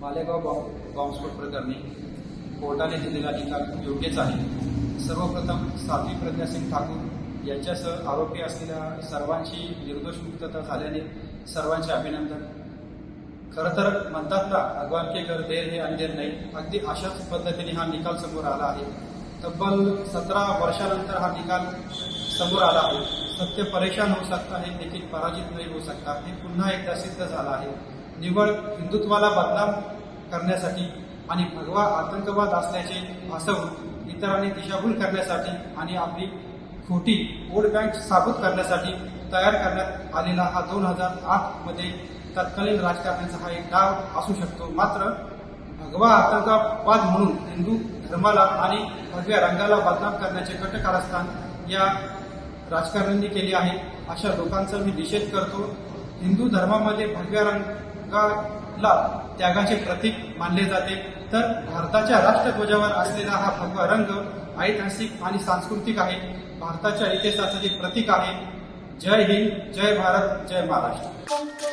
Malegaon bomb बॉम्बस्फोट प्रकरणी कोर्टाने दिलेला निकाल योग्यच आहे. सर्वप्रथम साध्वी प्रज्ञासिंग ठाकूर यांच्यासह आरोपी असलेल्या सर्वांची निर्दोष मुक्तता झाल्याने सर्वांचे अभिनंदन. खरं तर म्हणतात ना भगवान के घर देर हे अंधेर नाही. अगदी अशाच पद्धतीने हा निकाल समोर आला आहे. तब्बल सतरा वर्षानंतर हा निकाल समोर आला आहे. सत्य परेशान होऊ शकता हे देखील पराजित नाही होऊ शकता. हे पुन्हा एकदा सिद्ध झालं आहे. निवड हिंदुत्वाला बदनाम करण्यासाठी आणि भगवा आतंकवाद असल्याचे भासवून इतरांनी दिशाभूल करण्यासाठी आणि आपली खोटी वोट बँक साबूत करण्यासाठी तयार करण्यात आलेला हा दोन हजार आठमध्ये तत्कालीन राजकारण्याचा हा एक डाव असू शकतो. मात्र भगवा आतंकवाद म्हणून हिंदू धर्माला आणि भगव्या रंगाला बदनाम करण्याचे कट कारस्थान या राजकारण्यांनी केले आहे. अशा लोकांचा मी निषेध करतो. हिंदू धर्मामध्ये भगव्या त्यागाला त्यागाचे प्रतीक मानले जाते. तर भारताच्या राष्ट्रध्वजावर असलेला हा भगवा रंग ऐतिहासिक आणि सांस्कृतिक आहे. भारताच्या इतिहासाचे प्रतीक आहे जय हिंद जय भारत जय महाराष्ट्र.